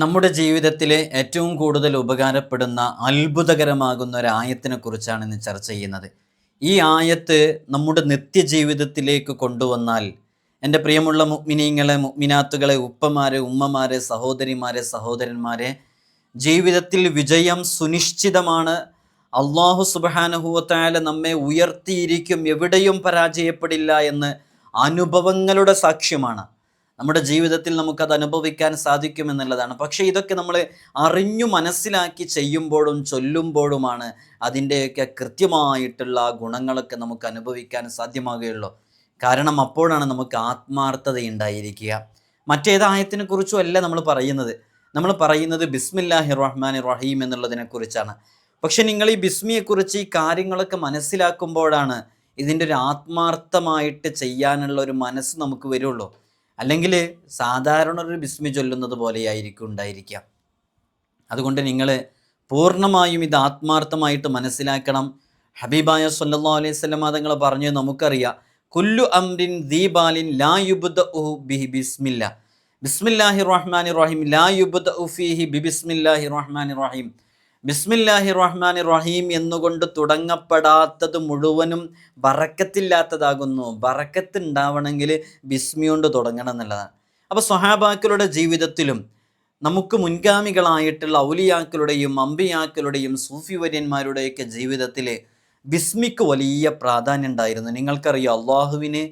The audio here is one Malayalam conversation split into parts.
നമ്മുടെ ജീവിതത്തിലെ ഏറ്റവും കൂടുതൽ ഉപകാരപ്പെടുന്ന അത്ഭുതകരമാകുന്ന ഒരു ആയത്തിനെ കുറിച്ചാണ് ഇന്ന് ചർച്ച ചെയ്യുന്നത്. ഈ ആയത്ത് നമ്മുടെ നിത്യജീവിതത്തിലേക്ക് കൊണ്ടുവന്നാൽ എന്റെ പ്രിയമുള്ള മുഗ്മിനീങ്ങളെ മുഗ്മിനാത്തുകളെ ഉപ്പമാരെ ഉമ്മമാരെ സഹോദരിമാരെ സഹോദരന്മാരെ ജീവിതത്തിൽ വിജയം സുനിശ്ചിതമാണ്. അള്ളാഹു സുബാനഹുവത്തായ നമ്മെ ഉയർത്തിയിരിക്കും എവിടെയും പരാജയപ്പെടില്ല എന്ന് അനുഭവങ്ങളുടെ സാക്ഷ്യമാണ്. നമ്മുടെ ജീവിതത്തിൽ നമുക്കത് അനുഭവിക്കാൻ സാധിക്കുമെന്നുള്ളതാണ് പക്ഷേ ഇതൊക്കെ നമ്മൾ അറിഞ്ഞു മനസ്സിലാക്കി ചെയ്യുമ്പോഴും ചൊല്ലുമ്പോഴുമാണ് അതിന്റെയൊക്കെ കൃത്യമായിട്ടുള്ള ഗുണങ്ങളൊക്കെ നമുക്ക് അനുഭവിക്കാൻ സാധ്യമാകുകയുള്ളൂ. കാരണം അപ്പോഴാണ് നമുക്ക് ആത്മാർത്ഥത ഉണ്ടായിരിക്കുക മറ്റേതായത്തിനെ കുറിച്ചും അല്ല നമ്മൾ പറയുന്നത്. നമ്മൾ പറയുന്നത് ബിസ്മില്ലാഹി റഹ്മാൻ റഹീം എന്നുള്ളതിനെ കുറിച്ചാണ് പക്ഷെ നിങ്ങൾ ഈ ബിസ്മിയെക്കുറിച്ച് ഈ കാര്യങ്ങളൊക്കെ മനസ്സിലാക്കുമ്പോഴാണ് ഇതിന്റെ ഒരു ആത്മാർത്ഥമായിട്ട് ചെയ്യാനുള്ള ഒരു മനസ്സ് നമുക്ക് വരുള്ളൂ. അല്ലെങ്കിൽ സാധാരണ ഒരു ബിസ്മി ചൊല്ലുന്നത് പോലെയായിരിക്കും ഉണ്ടായിരിക്കുക അതുകൊണ്ട് നിങ്ങൾ പൂർണമായും ഇത് ആത്മാർത്ഥമായിട്ട് മനസ്സിലാക്കണം. ഹബീബായ സല്ലാ അലൈഹി സ്വലമ തങ്ങൾ പറഞ്ഞു നമുക്കറിയാം. കുല്ലു അംരിൻ ദീബാലിൻ ലാ ഉഹു ബിഹി ബിസ്മില്ല. ബിസ്മില്ലാഹി റഹ്മാൻ റഹീം. ലാ യുബുദ ഫീഹി ബി ബിസ്മില്ലാഹി റഹ്മാൻ റഹീം. ബിസ്മില്ലാഹി റഹ്മാൻ റഹീം എന്നുകൊണ്ട് തുടങ്ങപ്പെടാത്തത് മുഴുവനും ബറക്കത്തില്ലാത്തതാകുന്നു ബറക്കത്ത് ഉണ്ടാവണമെങ്കിൽ ബിസ്മി കൊണ്ട് തുടങ്ങണം എന്നുള്ളതാണ്. അപ്പോൾ സ്വഹാബാക്കളുടെ ജീവിതത്തിലും നമുക്ക് മുൻഗാമികളായിട്ടുള്ള ഔലിയാക്കളുടെയും അമ്പിയാക്കളുടെയും സൂഫി വര്യന്മാരുടെയൊക്കെ ജീവിതത്തിൽ ബിസ്മിക്ക് വലിയ പ്രാധാന്യം ഉണ്ടായിരുന്നു. നിങ്ങൾക്കറിയാം അള്ളാഹുവിന്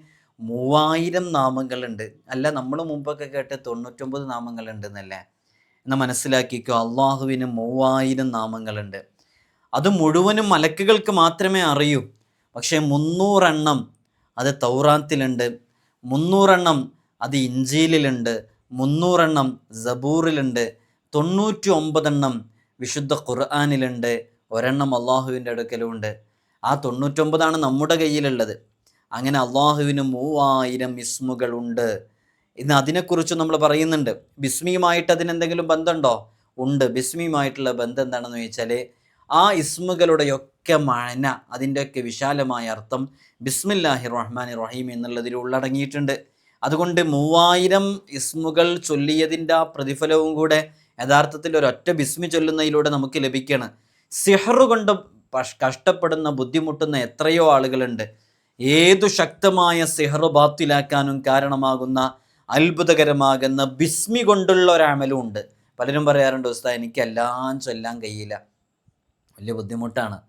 മൂവായിരം നാമങ്ങളുണ്ട്. അല്ല നമ്മൾ മുമ്പൊക്കെ കേട്ട് തൊണ്ണൂറ്റൊമ്പത് നാമങ്ങളുണ്ട് എന്നല്ലേ എന്ന് മനസ്സിലാക്കിക്കോ അള്ളാഹുവിന് മൂവായിരം നാമങ്ങളുണ്ട്. അത് മുഴുവനും മലക്കുകൾക്ക് മാത്രമേ അറിയൂ. പക്ഷേ മുന്നൂറെണ്ണം അത് തൗറാത്തിലുണ്ട് മുന്നൂറെണ്ണം അത് ഇഞ്ചിയിലുണ്ട് മുന്നൂറെണ്ണം ജബൂറിലുണ്ട് തൊണ്ണൂറ്റി ഒമ്പതെണ്ണം വിശുദ്ധ ഖുർആാനിലുണ്ട് ഒരെണ്ണം അള്ളാഹുവിന്റെ അടുക്കലുമുണ്ട്. ആ തൊണ്ണൂറ്റൊമ്പതാണ് നമ്മുടെ കയ്യിലുള്ളത്. അങ്ങനെ അള്ളാഹുവിന് മൂവായിരം ഇസ്മുകളുണ്ട്. ഇന്ന് അതിനെക്കുറിച്ച് നമ്മൾ പറയുന്നുണ്ട്. ബിസ്മിയുമായിട്ട് അതിനെന്തെങ്കിലും ബന്ധമുണ്ടോ? ഉണ്ട്. ബിസ്മിയുമായിട്ടുള്ള ബന്ധം എന്താണെന്ന് ചോദിച്ചാൽ ആ ഇസ്മുകളുടെയൊക്കെ മഴന അതിന്റെയൊക്കെ വിശാലമായ അർത്ഥം ബിസ്മില്ലാഹി റഹ്മാൻ റഹീം എന്നുള്ളതിൽ ഉള്ളടങ്ങിയിട്ടുണ്ട്. അതുകൊണ്ട് മൂവായിരം ഇസ്മുകൾ ചൊല്ലിയതിന്റെ ആ പ്രതിഫലവും കൂടെ യഥാർത്ഥത്തിൽ ഒരൊറ്റ ബിസ്മി ചൊല്ലുന്നതിലൂടെ നമുക്ക് ലഭിക്കണം സിഹറു കൊണ്ട് കഷ്ടപ്പെടുന്ന ബുദ്ധിമുട്ടുന്ന എത്രയോ ആളുകളുണ്ട്. ഏതു ശക്തമായ സിഹറു ബാത്തിലാക്കാനും കാരണമാകുന്ന അത്ഭുതകരമാകുന്ന ബിസ്മി കൊണ്ടുള്ള ഒരമലും ഉണ്ട്. പലരും പറയാറുണ്ട് ഉസ്താ എനിക്ക് എല്ലാം ചൊല്ലാൻ കഴിയില്ല. വലിയ ബുദ്ധിമുട്ടാണ്.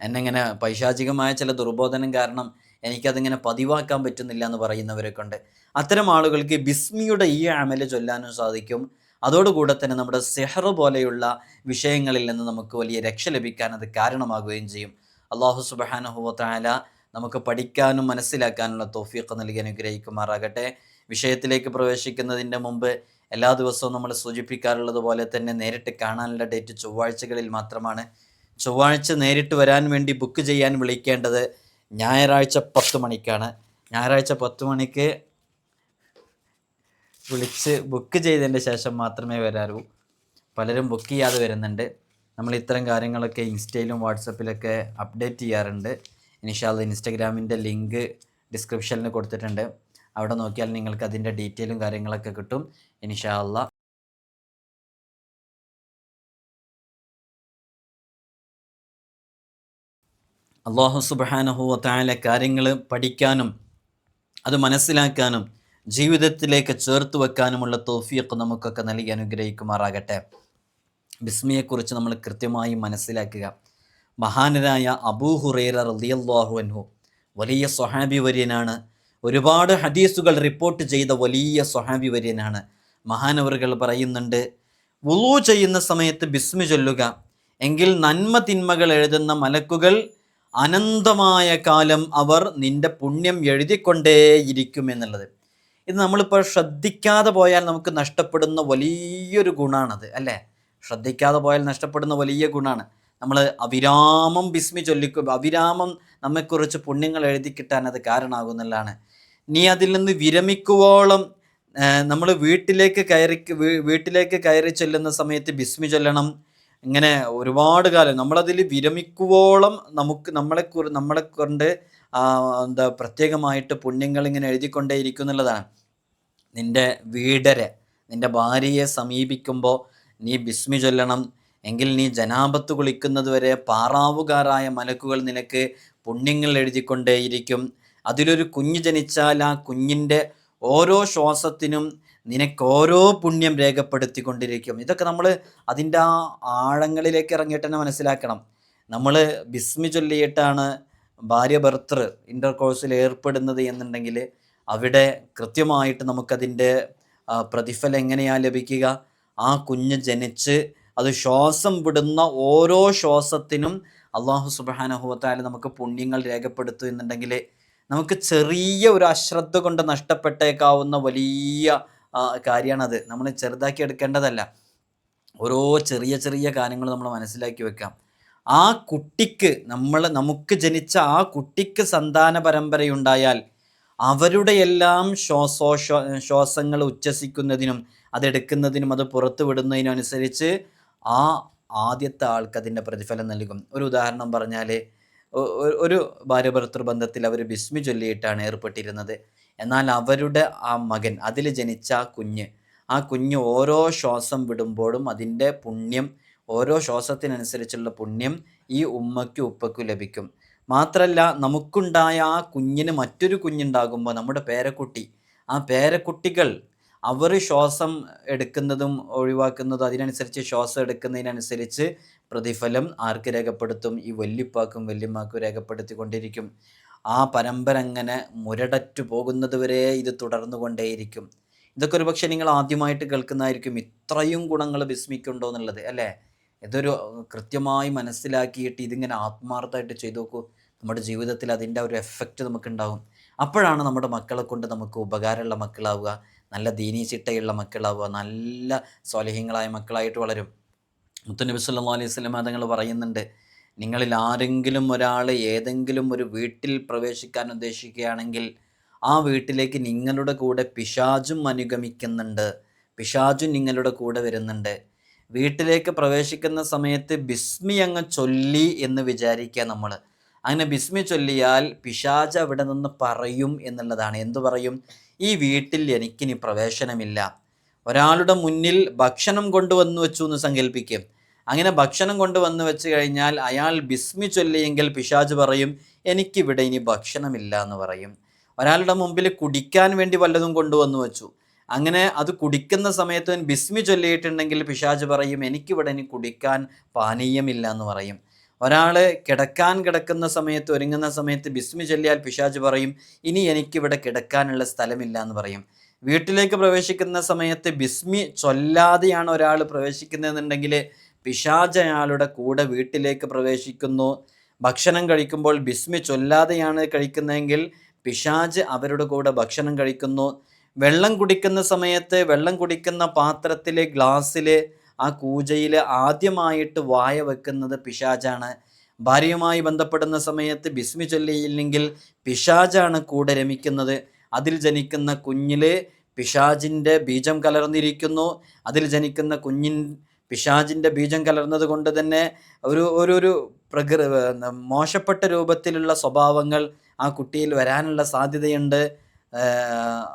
എന്നെങ്ങനെ പൈശാചികമായ ചില ദുർബോധനം കാരണം എനിക്കതിങ്ങനെ പതിവാക്കാൻ പറ്റുന്നില്ല എന്ന് പറയുന്നവരൊക്കെ ഉണ്ട് അത്തരം ആളുകൾക്ക് ബിസ്മിയുടെ ഈ അമൽ ചൊല്ലാനും സാധിക്കും. അതോടുകൂടെ തന്നെ നമ്മുടെ സെഹർ പോലെയുള്ള വിഷയങ്ങളിൽ നിന്ന് നമുക്ക് വലിയ രക്ഷ ലഭിക്കാൻ അത് കാരണമാകുകയും ചെയ്യും. അള്ളാഹു സുബാനഹുവത്തായ നമുക്ക് പഠിക്കാനും മനസ്സിലാക്കാനുള്ള തോഫീഖ് നൽകി അനുഗ്രഹിക്കുമാറാകട്ടെ. വിഷയത്തിലേക്ക് പ്രവേശിക്കുന്നതിന്റെ മുമ്പ് എല്ലാ ദിവസവും നമ്മൾ സൂചിപ്പിക്കാറുള്ളത് പോലെ തന്നെ നേരിട്ട് കാണാനുള്ള ഡേറ്റ് ചൊവ്വാഴ്ചകളിൽ മാത്രമാണ്. ചൊവ്വാഴ്ച നേരിട്ട് വരാൻ വേണ്ടി ബുക്ക് ചെയ്യാൻ വിളിക്കേണ്ടത് ഞായറാഴ്ച പത്ത് മണിക്കാണ്. ഞായറാഴ്ച പത്ത് മണിക്ക് വിളിച്ച് ബുക്ക് ചെയ്തതിന്റെ ശേഷം മാത്രമേ വരാറൂ പലരും ബുക്ക് ചെയ്യാതെ വരുന്നുണ്ട്. നമ്മൾ ഇത്തരം കാര്യങ്ങളൊക്കെ ഇൻസ്റ്റയിലും വാട്സപ്പിലൊക്കെ അപ്ഡേറ്റ് ചെയ്യാറുണ്ട്. ഇനിഷാൽ ഇൻസ്റ്റഗ്രാമിന്റെ ലിങ്ക് ഡിസ്ക്രിപ്ഷനിൽ കൊടുത്തിട്ടുണ്ട്. അവിടെ നോക്കിയാൽ നിങ്ങൾക്ക് അതിന്റെ ഡീറ്റെയിലും കാര്യങ്ങളൊക്കെ കിട്ടും. ഇൻഷാ അല്ലാ. അള്ളാഹു സുബാനഹുവ തായാല കാര്യങ്ങൾ പഠിക്കാനും അത് മനസ്സിലാക്കാനും ജീവിതത്തിലേക്ക് ചേർത്ത് വെക്കാനുമുള്ള തോഫിയൊക്കെ നമുക്കൊക്കെ നൽകി അനുഗ്രഹിക്കുമാറാകട്ടെ. ബിസ്മിയെക്കുറിച്ച് നമ്മൾ കൃത്യമായി മനസ്സിലാക്കുക. മഹാനരായ അബൂ ഹുറൈറ അൻഹു വലിയ സ്വഹാബി വര്യനാണ് ഒരുപാട് ഹദീസുകൾ റിപ്പോർട്ട് ചെയ്ത വലിയ സ്വഹാബി വര്യനാണ് മഹാനവറുകൾ പറയുന്നുണ്ട് വുളു ചെയ്യുന്ന സമയത്ത് ബിസ്മി ചൊല്ലുക. എങ്കിൽ നന്മ തിന്മകൾ എഴുതുന്ന മലക്കുകൾ അനന്തമായ കാലം അവർ നിന്റെ പുണ്യം എഴുതിക്കൊണ്ടേയിരിക്കും എന്നുള്ളത്. ഇത് നമ്മളിപ്പോൾ ശ്രദ്ധിക്കാതെ പോയാൽ നമുക്ക് നഷ്ടപ്പെടുന്ന വലിയൊരു ഗുണമാണത് അല്ലേ? ശ്രദ്ധിക്കാതെ പോയാൽ നഷ്ടപ്പെടുന്ന വലിയ ഗുണമാണ് നമ്മൾ അവിരാമം ബിസ്മി ചൊല്ലിക്കും അവിരാമം നമ്മെക്കുറിച്ച് പുണ്യങ്ങൾ എഴുതി കിട്ടാൻ അത് കാരണമാകുന്നതാണ് നീ അതിൽ നിന്ന് വിരമിക്കുവോളം നമ്മൾ വീട്ടിലേക്ക് കയറി വീട്ടിലേക്ക് കയറി ചെല്ലുന്ന സമയത്ത് ബിസ്മി ചൊല്ലണം. ഇങ്ങനെ ഒരുപാട് കാലം നമ്മളതിൽ വിരമിക്കുവോളം നമുക്ക് നമ്മളെ നമ്മളെ കൊണ്ട് എന്താ പ്രത്യേകമായിട്ട് പുണ്യങ്ങൾ ഇങ്ങനെ എഴുതിക്കൊണ്ടേ ഇരിക്കുന്നുള്ളതാണ് നിന്റെ വീടരെ നിന്റെ ഭാര്യയെ സമീപിക്കുമ്പോൾ നീ ബിസ്മി ചൊല്ലണം. എങ്കിൽ നീ ജനാപത്ത് കുളിക്കുന്നത് വരെ പാറാവുകാരായ മലക്കുകൾ നിനക്ക് പുണ്യങ്ങൾ എഴുതിക്കൊണ്ടേയിരിക്കും. അതിലൊരു കുഞ്ഞ് ജനിച്ചാൽ ആ കുഞ്ഞിന്റെ ഓരോ ശ്വാസത്തിനും നിനക്ക് ഓരോ പുണ്യം രേഖപ്പെടുത്തിക്കൊണ്ടിരിക്കും. ഇതൊക്കെ നമ്മൾ അതിന്റെ ആ ആഴങ്ങളിലേക്ക് ഇറങ്ങിയിട്ട് തന്നെ മനസ്സിലാക്കണം. നമ്മൾ ബിസ്മി ചൊല്ലിയിട്ടാണ് ഭാര്യ ഭർത്തൃ ഇന്റർ കോഴ്സിൽ ഏർപ്പെടുന്നത് എന്നുണ്ടെങ്കിൽ അവിടെ കൃത്യമായിട്ട് നമുക്കതിന്റെ പ്രതിഫലം എങ്ങനെയാണ് ലഭിക്കുക? ആ കുഞ്ഞ് ജനിച്ച് അത് ശ്വാസം വിടുന്ന ഓരോ ശ്വാസത്തിനും അള്ളാഹു സുബാനഹുവത്തായാലും നമുക്ക് പുണ്യങ്ങൾ രേഖപ്പെടുത്തും എന്നുണ്ടെങ്കിൽ നമുക്ക് ചെറിയ ഒരു അശ്രദ്ധ കൊണ്ട് നഷ്ടപ്പെട്ടേക്കാവുന്ന വലിയ കാര്യമാണത് നമ്മൾ ചെറുതാക്കി എടുക്കേണ്ടതല്ല. ഓരോ ചെറിയ ചെറിയ കാര്യങ്ങൾ നമ്മൾ മനസ്സിലാക്കി വെക്കാം. ആ കുട്ടിക്ക് നമ്മൾ നമുക്ക് ജനിച്ച ആ കുട്ടിക്ക് സന്താന പരമ്പരയുണ്ടായാൽ അവരുടെ എല്ലാം ശ്വാസോ ശ്വാസങ്ങൾ ഉച്ഛസിക്കുന്നതിനും അതെടുക്കുന്നതിനും അത് പുറത്തു വിടുന്നതിനും അനുസരിച്ച് ആ ആദ്യത്തെ ആൾക്ക് അതിന്റെ പ്രതിഫലം നൽകും. ഒരു ഉദാഹരണം പറഞ്ഞാൽ ഒരു ഭാര്യ ഭർത്തൃ ബന്ധത്തിൽ അവർ ബിസ്മി ചൊല്ലിയിട്ടാണ് ഏർപ്പെട്ടിരുന്നത്. എന്നാൽ അവരുടെ ആ മകൻ അതിൽ ജനിച്ച ആ കുഞ്ഞ് ആ കുഞ്ഞ് ഓരോ ശ്വാസം വിടുമ്പോഴും അതിന്റെ പുണ്യം ഓരോ ശ്വാസത്തിനനുസരിച്ചുള്ള പുണ്യം ഈ ഉമ്മയ്ക്കും ഉപ്പയ്ക്കും ലഭിക്കും. മാത്രമല്ല നമുക്കുണ്ടായ ആ കുഞ്ഞിന് മറ്റൊരു കുഞ്ഞുണ്ടാകുമ്പോൾ നമ്മുടെ പേരക്കുട്ടി ആ പേരക്കുട്ടികൾ അവർ ശ്വാസം എടുക്കുന്നതും ഒഴിവാക്കുന്നതും അതിനനുസരിച്ച് ശ്വാസം എടുക്കുന്നതിനനുസരിച്ച് പ്രതിഫലം ആർക്ക് രേഖപ്പെടുത്തും? ഈ വല്യപ്പാക്കും വല്യമ്മാക്കും രേഖപ്പെടുത്തിക്കൊണ്ടിരിക്കും. ആ പരമ്പര അങ്ങനെ മുരടറ്റു പോകുന്നതുവരെ ഇത് തുടർന്നു കൊണ്ടേയിരിക്കും ഇതൊക്കെ ഒരു പക്ഷേ നിങ്ങൾ ആദ്യമായിട്ട് കേൾക്കുന്നതായിരിക്കും ഇത്രയും ഗുണങ്ങൾ വിസ്മിക്കുണ്ടോ എന്നുള്ളത് അല്ലേ? ഇതൊരു കൃത്യമായി മനസ്സിലാക്കിയിട്ട് ഇതിങ്ങനെ ആത്മാർത്ഥമായിട്ട് ചെയ്തു നോക്കൂ. നമ്മുടെ ജീവിതത്തിൽ അതിന്റെ ഒരു എഫക്റ്റ് നമുക്കുണ്ടാകും അപ്പോഴാണ് നമ്മുടെ മക്കളെ കൊണ്ട് നമുക്ക് ഉപകാരമുള്ള മക്കളാവുക. നല്ല ദീനീ ചിട്ടയുള്ള മക്കളാവുക നല്ല സ്വാലിഹ്യങ്ങളായ മക്കളായിട്ട് വളരും. മുത്തനബി സല്ലല്ലാഹു അലൈഹി സ്വലം തങ്ങൾ പറയുന്നുണ്ട് നിങ്ങളിൽ ആരെങ്കിലും ഒരാൾ ഏതെങ്കിലും ഒരു വീട്ടിൽ പ്രവേശിക്കാൻ ഉദ്ദേശിക്കുകയാണെങ്കിൽ ആ വീട്ടിലേക്ക് നിങ്ങളുടെ കൂടെ പിശാചും അനുഗമിക്കുന്നുണ്ട്. പിശാചും നിങ്ങളുടെ കൂടെ വരുന്നുണ്ട്. വീട്ടിലേക്ക് പ്രവേശിക്കുന്ന സമയത്ത് ബിസ്മി അങ്ങ് ചൊല്ലി എന്ന് വിചാരിക്കുക നമ്മൾ. അങ്ങനെ ബിസ്മി ചൊല്ലിയാൽ പിശാജ് അവിടെ നിന്ന് പറയും എന്നുള്ളതാണ്. എന്തു പറയും? ഈ വീട്ടിൽ എനിക്കിനി പ്രവേശനമില്ല. ഒരാളുടെ മുന്നിൽ ഭക്ഷണം കൊണ്ടുവന്നു വെച്ചു എന്ന് സങ്കല്പിക്കും അങ്ങനെ ഭക്ഷണം കൊണ്ടുവന്നു വെച്ച് കഴിഞ്ഞാൽ അയാൾ ബിസ്മി ചൊല്ലിയെങ്കിൽ പിശാജ് പറയും എനിക്കിവിടെ ഇനി ഭക്ഷണമില്ല എന്ന് പറയും. ഒരാളുടെ മുമ്പിൽ കുടിക്കാൻ വേണ്ടി വല്ലതും കൊണ്ടുവന്നു വെച്ചു. അങ്ങനെ അത് കുടിക്കുന്ന സമയത്ത് ബിസ്മി ചൊല്ലിയിട്ടുണ്ടെങ്കിൽ പിശാജ് പറയും എനിക്കിവിടെ ഇനി കുടിക്കാൻ പാനീയമില്ല എന്ന് പറയും. ഒരാൾ കിടക്കാൻ കിടക്കുന്ന സമയത്ത് ഒരുങ്ങുന്ന സമയത്ത് ബിസ്മി ചൊല്ലിയാൽ പിശാജ് പറയും ഇനി എനിക്കിവിടെ കിടക്കാനുള്ള സ്ഥലമില്ല എന്ന് പറയും. വീട്ടിലേക്ക് പ്രവേശിക്കുന്ന സമയത്ത് ബിസ്മി ചൊല്ലാതെയാണ് ഒരാൾ പ്രവേശിക്കുന്നതെന്നുണ്ടെങ്കിൽ പിശാജ് അയാളുടെ കൂടെ വീട്ടിലേക്ക് പ്രവേശിക്കുന്നു. ഭക്ഷണം കഴിക്കുമ്പോൾ ബിസ്മി ചൊല്ലാതെയാണ് കഴിക്കുന്നതെങ്കിൽ പിശാജ് അവരുടെ കൂടെ ഭക്ഷണം കഴിക്കുന്നു. വെള്ളം കുടിക്കുന്ന സമയത്ത് വെള്ളം കുടിക്കുന്ന പാത്രത്തിലെ ഗ്ലാസ്സിൽ ആ കൂജയിൽ ആദ്യമായിട്ട് വായ വെക്കുന്നത് പിശാജാണ് ഭാര്യയുമായി ബന്ധപ്പെടുന്ന സമയത്ത് ബിസ്മി ചൊല്ലിയില്ലെങ്കിൽ പിശാചാണ് കൂടെ രമിക്കുന്നത്. അതിൽ ജനിക്കുന്ന കുഞ്ഞിൽ പിശാജിന്റെ ബീജം കലർന്നിരിക്കുന്നു. അതിൽ ജനിക്കുന്ന കുഞ്ഞിൻ പിശാജിന്റെ ബീജം കലർന്നത് കൊണ്ട് തന്നെ ഒരു ഒരു ഒരു പ്രകൃ മോശപ്പെട്ട രൂപത്തിലുള്ള സ്വഭാവങ്ങൾ ആ കുട്ടിയിൽ വരാനുള്ള സാധ്യതയുണ്ട്.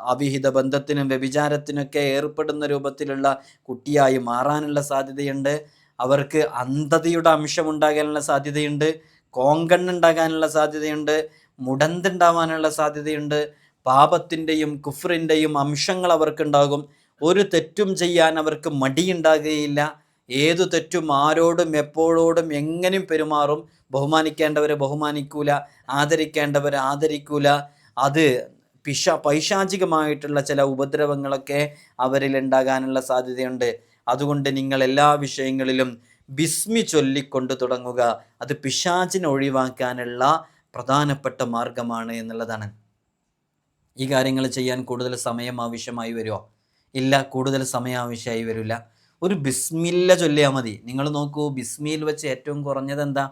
അവിഹിത ബന്ധത്തിനും വ്യഭിചാരത്തിനൊക്കെ ഏർപ്പെടുന്ന രൂപത്തിലുള്ള കുട്ടിയായി മാറാനുള്ള സാധ്യതയുണ്ട്. അവർക്ക് അന്ധതയുടെ അംശം ഉണ്ടാകാനുള്ള സാധ്യതയുണ്ട്. കോങ്കണ്ണുണ്ടാകാനുള്ള സാധ്യതയുണ്ട്. മുടന്തുണ്ടാവാനുള്ള സാധ്യതയുണ്ട്. പാപത്തിന്റെയും കുഫറിന്റെയും അംശങ്ങൾ അവർക്കുണ്ടാകും. ഒരു തെറ്റും ചെയ്യാൻ അവർക്ക് മടിയുണ്ടാകുകയില്ല. ഏതു തെറ്റും ആരോടും എപ്പോഴോടും എങ്ങനെയും പെരുമാറും. ബഹുമാനിക്കേണ്ടവരെ ബഹുമാനിക്കൂല. ആദരിക്കേണ്ടവരെ ആദരിക്കൂല. അത് പിശ പൈശാചികമായിട്ടുള്ള ചില ഉപദ്രവങ്ങളൊക്കെ അവരിൽ ഉണ്ടാകാനുള്ള സാധ്യതയുണ്ട്. അതുകൊണ്ട് നിങ്ങൾ എല്ലാ വിഷയങ്ങളിലും ബിസ്മി ചൊല്ലിക്കൊണ്ട് തുടങ്ങുക. അത് പിശാചിനെ ഒഴിവാക്കാനുള്ള പ്രധാനപ്പെട്ട മാർഗമാണ് എന്നുള്ളതാണ്. ഈ കാര്യങ്ങൾ ചെയ്യാൻ കൂടുതൽ സമയം ആവശ്യമായി വരുമോ ഇല്ല കൂടുതൽ സമയം ആവശ്യമായി വരില്ല. ഒരു ബിസ്മില്ല ചൊല്ലിയാൽ മതി. നിങ്ങൾ നോക്കൂ ബിസ്മിയിൽ വെച്ച് ഏറ്റവും കുറഞ്ഞത് എന്താ?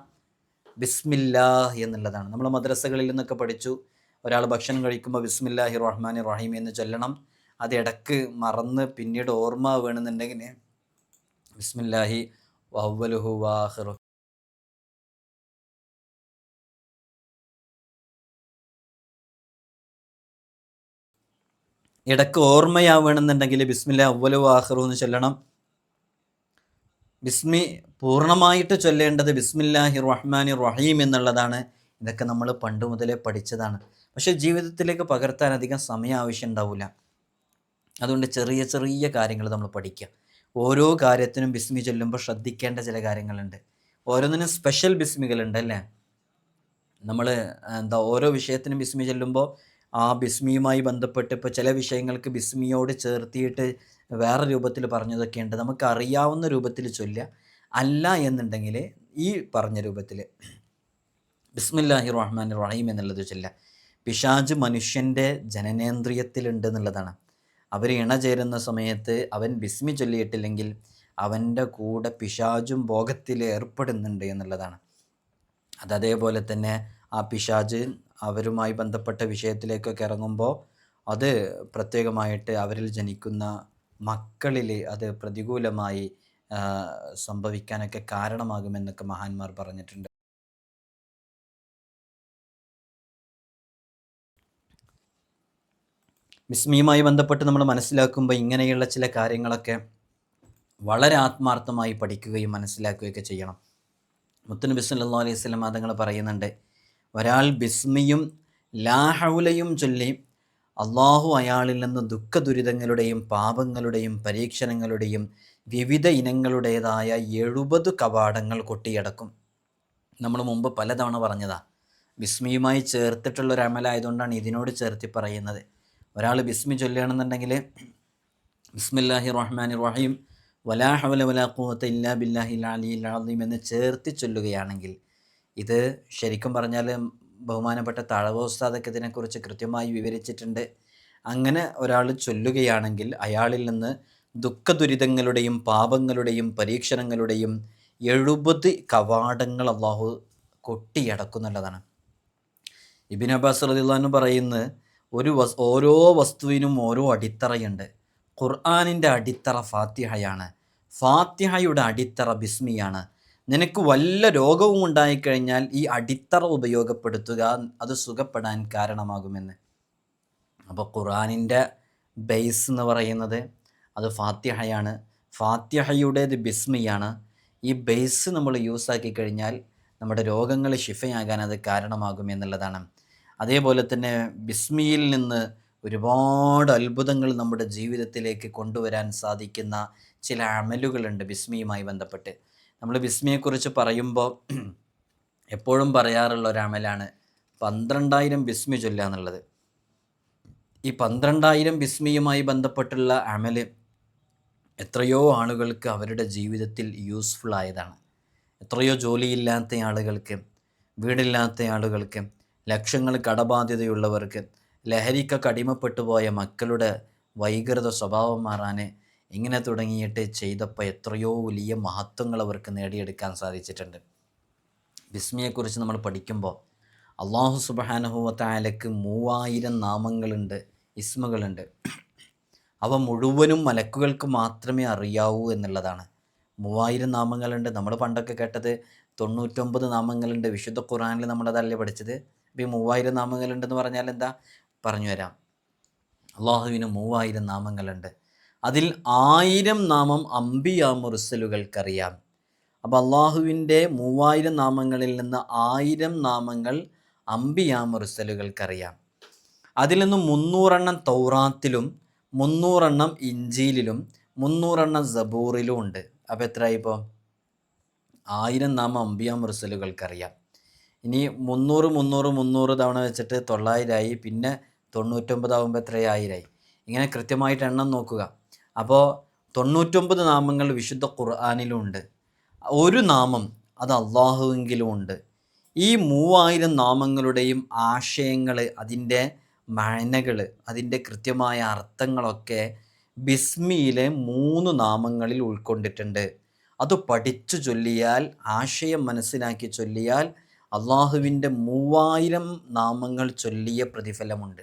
ബിസ്മില്ല എന്നുള്ളതാണ്. നമ്മൾ മദ്രസകളിൽ നിന്നൊക്കെ പഠിച്ചു. ഒരാൾ ഭക്ഷണം കഴിക്കുമ്പോൾ ബിസ്മില്ലാഹി റഹ്മാൻ റഹീം എന്ന് ചൊല്ലണം. അത് ഇടയ്ക്ക് മറന്ന് പിന്നീട് ഓർമ്മ വേണമെന്നുണ്ടെങ്കിൽ ബിസ്മില്ലാഹി വവ്വലുഹു വാഹിറു. ഇടയ്ക്ക് ഓർമ്മയാവണമെന്നുണ്ടെങ്കിൽ ബിസ്മില്ല അവലു വാഹിറു എന്ന് ചൊല്ലണം. ബിസ്മി പൂർണമായിട്ട് ചൊല്ലേണ്ടത് ബിസ്മില്ലാഹി റഹ്മാൻ റഹീം എന്നുള്ളതാണ്. ഇതൊക്കെ നമ്മൾ പണ്ട് മുതലേ പഠിച്ചതാണ്. പക്ഷേ ജീവിതത്തിലേക്ക് പകർത്താൻ അധികം സമയം ആവശ്യം ഉണ്ടാവില്ല അതുകൊണ്ട് ചെറിയ ചെറിയ കാര്യങ്ങൾ നമ്മൾ പഠിക്കുക. ഓരോ കാര്യത്തിനും ബിസ്മി ചൊല്ലുമ്പോൾ ശ്രദ്ധിക്കേണ്ട ചില കാര്യങ്ങളുണ്ട്. ഓരോന്നിനും സ്പെഷ്യൽ ബിസ്മികളുണ്ട് അല്ലേ? നമ്മൾ എന്താ ഓരോ വിഷയത്തിനും ബിസ്മി ചൊല്ലുമ്പോൾ ആ ബിസ്മിയുമായി ബന്ധപ്പെട്ട് ഇപ്പോൾ ചില വിഷയങ്ങൾക്ക് ബിസ്മിയോട് ചേർത്തിയിട്ട് വേറെ രൂപത്തിൽ പറഞ്ഞതൊക്കെ ഉണ്ട്. നമുക്ക് അറിയാവുന്ന രൂപത്തിൽ ചൊല്ലുക. അല്ല എന്നുണ്ടെങ്കിൽ ഈ പറഞ്ഞ രൂപത്തിൽ ബിസ്മില്ലാഹി റഹ്മാൻ റഹീം എന്നുള്ളത് ചൊല്ലുക. പിശാജ് മനുഷ്യന്റെ ജനനേന്ദ്രിയത്തിലുണ്ട് എന്നുള്ളതാണ് അവർ ഇണ ചേരുന്ന സമയത്ത് അവൻ ബിസ്മി ചൊല്ലിയിട്ടില്ലെങ്കിൽ അവന്റെ കൂടെ പിശാജും ഭോഗത്തിൽ ഏർപ്പെടുന്നുണ്ട് എന്നുള്ളതാണ്. അത് അതേപോലെ തന്നെ ആ പിശാജ് അവരുമായി ബന്ധപ്പെട്ട വിഷയത്തിലേക്കൊക്കെ ഇറങ്ങുമ്പോൾ അത് പ്രത്യേകമായിട്ട് അവരിൽ ജനിക്കുന്ന മക്കളിൽ അത് പ്രതികൂലമായി സംഭവിക്കാനൊക്കെ കാരണമാകുമെന്നൊക്കെ മഹാന്മാർ പറഞ്ഞിട്ടുണ്ട്. ബിസ്മിയുമായി ബന്ധപ്പെട്ട് നമ്മൾ മനസ്സിലാക്കുമ്പോൾ ഇങ്ങനെയുള്ള ചില കാര്യങ്ങളൊക്കെ വളരെ ആത്മാർത്ഥമായി പഠിക്കുകയും മനസ്സിലാക്കുകയൊക്കെ ചെയ്യണം. മുത്തുനബി സല്ലാ അലൈഹി സ്വലം അതങ്ങൾ പറയുന്നുണ്ട് ഒരാൾ ബിസ്മിയും ലാഹൗലയും ചൊല്ലി അള്ളാഹു അയാളിൽ നിന്ന് ദുഃഖ ദുരിതങ്ങളുടെയും പാപങ്ങളുടെയും പരീക്ഷണങ്ങളുടെയും വിവിധ ഇനങ്ങളുടേതായ എഴുപത് കവാടങ്ങൾ കൊട്ടിയടക്കും. നമ്മൾ മുമ്പ് പലതവണ പറഞ്ഞതാ ബിസ്മിയുമായി ചേർത്തിട്ടുള്ള ഒരു അമലായതുകൊണ്ടാണ് ഇതിനോട് ചേർത്തി പറയുന്നത്. ഒരാൾ ബിസ്മി ചൊല്ലുകയാണെന്നുണ്ടെങ്കിൽ ബിസ്മില്ലാഹി റഹ്മാൻ റഹീം വലാ ഹവല വലാ കൂഹത്ത് ഇല്ലാ ബില്ലാഹി അലി അലീം എന്ന് ചേർത്തി ചൊല്ലുകയാണെങ്കിൽ ഇത് ശരിക്കും പറഞ്ഞാൽ ബഹുമാനപ്പെട്ട തഴവോസ്താദൊക്കെ ഇതിനെക്കുറിച്ച് കൃത്യമായി വിവരിച്ചിട്ടുണ്ട്. അങ്ങനെ ഒരാൾ ചൊല്ലുകയാണെങ്കിൽ അയാളിൽ നിന്ന് ദുഃഖ ദുരിതങ്ങളുടെയും പാപങ്ങളുടെയും പരീക്ഷണങ്ങളുടെയും എഴുപത് കവാടങ്ങൾ അള്ളാഹു കൊട്ടിയടക്കുന്നുള്ളതാണ്. ഇബിൻ അബ്ബാസ് റദിള്ളാന്ന് പറയുന്നത് ഒരു വസ് ഓരോ വസ്തുവിനും ഓരോ അടിത്തറയുണ്ട്. ഖുർആാനിന്റെ അടിത്തറ ഫാത്തിഹയാണ്. ഫാത്തിഹയുടെ അടിത്തറ ബിസ്മിയാണ്. നിനക്ക് വല്ല രോഗവും ഉണ്ടായിക്കഴിഞ്ഞാൽ ഈ അടിത്തറ ഉപയോഗപ്പെടുത്തുക അത് സുഖപ്പെടാൻ കാരണമാകുമെന്ന്. അപ്പോൾ ഖുർആാനിന്റെ ബേസ് എന്ന് പറയുന്നത് അത് ഫാത്തിഹയാണ്. ഫാത്തിഹയുടേത് ബിസ്മിയാണ്. ഈ ബേസ് നമ്മൾ യൂസ് ആക്കി കഴിഞ്ഞാൽ നമ്മുടെ രോഗങ്ങൾ ശിഫയാകാൻ അത് കാരണമാകും എന്നുള്ളതാണ്. അതേപോലെ തന്നെ ബിസ്മിയിൽ നിന്ന് ഒരുപാട് അത്ഭുതങ്ങൾ നമ്മുടെ ജീവിതത്തിലേക്ക് കൊണ്ടുവരാൻ സാധിക്കുന്ന ചില അമലുകളുണ്ട് ബിസ്മിയുമായി ബന്ധപ്പെട്ട്. നമ്മൾ ബിസ്മിയെക്കുറിച്ച് പറയുമ്പോൾ എപ്പോഴും പറയാറുള്ള ഒരു അമലാണ് പന്ത്രണ്ടായിരം ബിസ്മി ചൊല്ലുക എന്നുള്ളത്. ഈ പന്ത്രണ്ടായിരം ബിസ്മിയുമായി ബന്ധപ്പെട്ടുള്ള അമൽ എത്രയോ ആളുകൾക്ക് അവരുടെ ജീവിതത്തിൽ യൂസ്ഫുൾ ആയതാണ്. എത്രയോ ജോലിയില്ലാത്ത ആളുകൾക്ക് വീടില്ലാത്ത ആളുകൾക്ക് ലക്ഷങ്ങൾ കടബാധ്യതയുള്ളവർക്ക് ലഹരിക്കൊക്കെ അടിമപ്പെട്ടു പോയ മക്കളുടെ വൈകൃത സ്വഭാവം മാറാൻ ഇങ്ങനെ തുടങ്ങിയിട്ട് ചെയ്തപ്പോൾ എത്രയോ വലിയ മഹത്വങ്ങൾ അവർക്ക് നേടിയെടുക്കാൻ സാധിച്ചിട്ടുണ്ട്. ബിസ്മിയെക്കുറിച്ച് നമ്മൾ പഠിക്കുമ്പോൾ അള്ളാഹു സുബഹാനഹുവത്തായാലക്ക് മൂവായിരം നാമങ്ങളുണ്ട് ഇസ്മകളുണ്ട്. അവ മുഴുവനും മലക്കുകൾക്ക് മാത്രമേ അറിയാവൂ എന്നുള്ളതാണ്. മൂവായിരം നാമങ്ങളുണ്ട്. നമ്മൾ പണ്ടൊക്കെ കേട്ടത് തൊണ്ണൂറ്റൊമ്പത് നാമങ്ങളുണ്ട്. വിശുദ്ധ ഖുറാനിൽ നമ്മളതല്ലേ പഠിച്ചത്? അപ്പോൾ ഈ മൂവായിരം നാമങ്ങളുണ്ടെന്ന് പറഞ്ഞാൽ എന്താ? പറഞ്ഞു തരാം. അള്ളാഹുവിന് മൂവായിരം നാമങ്ങളുണ്ട്. അതിൽ ആയിരം നാമം അംബിയ മുറിസലുകൾക്കറിയാം അപ്പോൾ അള്ളാഹുവിന്റെ മൂവായിരം നാമങ്ങളിൽ നിന്ന് ആയിരം നാമങ്ങൾ അംബിയ മുറിസലുകൾക്കറിയാം അതിൽ നിന്ന് മുന്നൂറെണ്ണം തൗറാത്തിലും മുന്നൂറെണ്ണം ഇഞ്ചിയിലും മുന്നൂറെണ്ണം സബൂറിലും ഉണ്ട്. അപ്പോൾ എത്രയായി ഇപ്പോൾ ആയിരം നാമം അംബിയ മുറുസലുകൾക്കറിയാം ഇനി മുന്നൂറ് മുന്നൂറ് മുന്നൂറ് തവണ വെച്ചിട്ട് തൊള്ളായിരമായി പിന്നെ തൊണ്ണൂറ്റൊമ്പതാവുമ്പോൾ എത്രയായിരായി? ഇങ്ങനെ കൃത്യമായിട്ട് എണ്ണം നോക്കുക. അപ്പോൾ തൊണ്ണൂറ്റൊമ്പത് നാമങ്ങൾ വിശുദ്ധ ഖുർആാനിലും ഉണ്ട് ഒരു നാമം അത് അള്ളാഹുവെങ്കിലും ഉണ്ട് ഈ മൂവായിരം നാമങ്ങളുടെയും ആശയങ്ങൾ അതിന്റെ മഴനകൾ അതിന്റെ കൃത്യമായ അർത്ഥങ്ങളൊക്കെ ബിസ്മിയിലെ മൂന്ന് നാമങ്ങളിൽ ഉൾക്കൊണ്ടിട്ടുണ്ട്. അത് പഠിച്ചു ചൊല്ലിയാൽ ആശയം മനസ്സിലാക്കി ചൊല്ലിയാൽ അള്ളാഹുവിന്റെ മൂവായിരം നാമങ്ങൾ ചൊല്ലിയ പ്രതിഫലമുണ്ട്.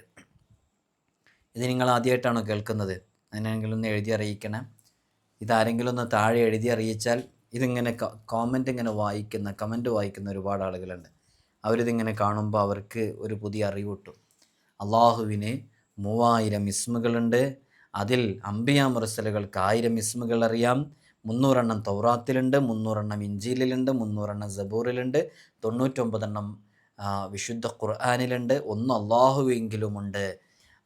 ഇത് നിങ്ങൾ ആദ്യമായിട്ടാണോ കേൾക്കുന്നത്? അതിനെങ്കിലും ഒന്ന് എഴുതി അറിയിക്കണം. ഇതാരെങ്കിലും ഒന്ന് താഴെ എഴുതി അറിയിച്ചാൽ ഇതിങ്ങനെ കോമന്റ് ഇങ്ങനെ വായിക്കുന്ന കമന്റ് വായിക്കുന്ന ഒരുപാട് ആളുകളുണ്ട്. അവരിതിങ്ങനെ കാണുമ്പോൾ അവർക്ക് ഒരു പുതിയ അറിവ് കിട്ടും അള്ളാഹുവിന് മൂവായിരം ഇസ്മുകളുണ്ട്. അതിൽ അമ്പിയാമുറസലുകൾക്ക് ആയിരം ഇസ്മുകൾ അറിയാം. മുന്നൂറെണ്ണം തൗറാത്തിലുണ്ട് മുന്നൂറെണ്ണം ഇഞ്ചിയിലുണ്ട് മുന്നൂറെണ്ണം സബൂറിലുണ്ട് തൊണ്ണൂറ്റൊമ്പതെണ്ണം വിശുദ്ധ ഖുർആാനിലുണ്ട് ഒന്ന് അള്ളാഹുവെങ്കിലുമുണ്ട്.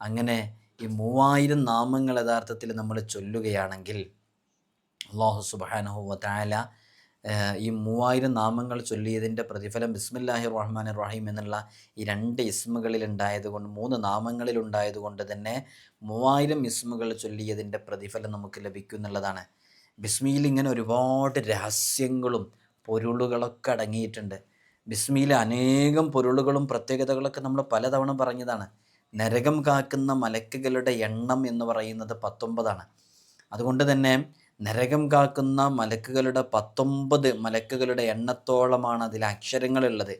അങ്ങനെ ഈ മൂവായിരം നാമങ്ങൾ യഥാർത്ഥത്തിൽ നമ്മൾ ചൊല്ലുകയാണെങ്കിൽ അള്ളാഹു സുബാനഹു വാല ഈ മൂവായിരം നാമങ്ങൾ ചൊല്ലിയതിന്റെ പ്രതിഫലം ബിസ്മില്ലാഹി റഹ്മാൻ റഹീം എന്നുള്ള ഈ രണ്ട് ഇസ്മുകളിൽ ഉണ്ടായതുകൊണ്ട് മൂന്ന് നാമങ്ങളിൽ ഉണ്ടായതുകൊണ്ട് തന്നെ മൂവായിരം ഇസ്മുകൾ ചൊല്ലിയതിന്റെ പ്രതിഫലം നമുക്ക് ലഭിക്കും എന്നുള്ളതാണ് ബിസ്മിയിൽ ഇങ്ങനെ ഒരുപാട് രഹസ്യങ്ങളും പൊരുളുകളൊക്കെ അടങ്ങിയിട്ടുണ്ട്. ബിസ്മിയിലെ അനേകം പൊരുളുകളും പ്രത്യേകതകളൊക്കെ നമ്മൾ പലതവണ പറഞ്ഞതാണ്. നരകം കാക്കുന്ന മലക്കുകളുടെ എണ്ണം എന്ന് പറയുന്നത് പത്തൊമ്പതാണ്. അതുകൊണ്ട് തന്നെ നരകം കാക്കുന്ന മലക്കുകളുടെ പത്തൊമ്പത് മലക്കുകളുടെ എണ്ണത്തോളമാണ് അതിൽ അക്ഷരങ്ങളുള്ളത്.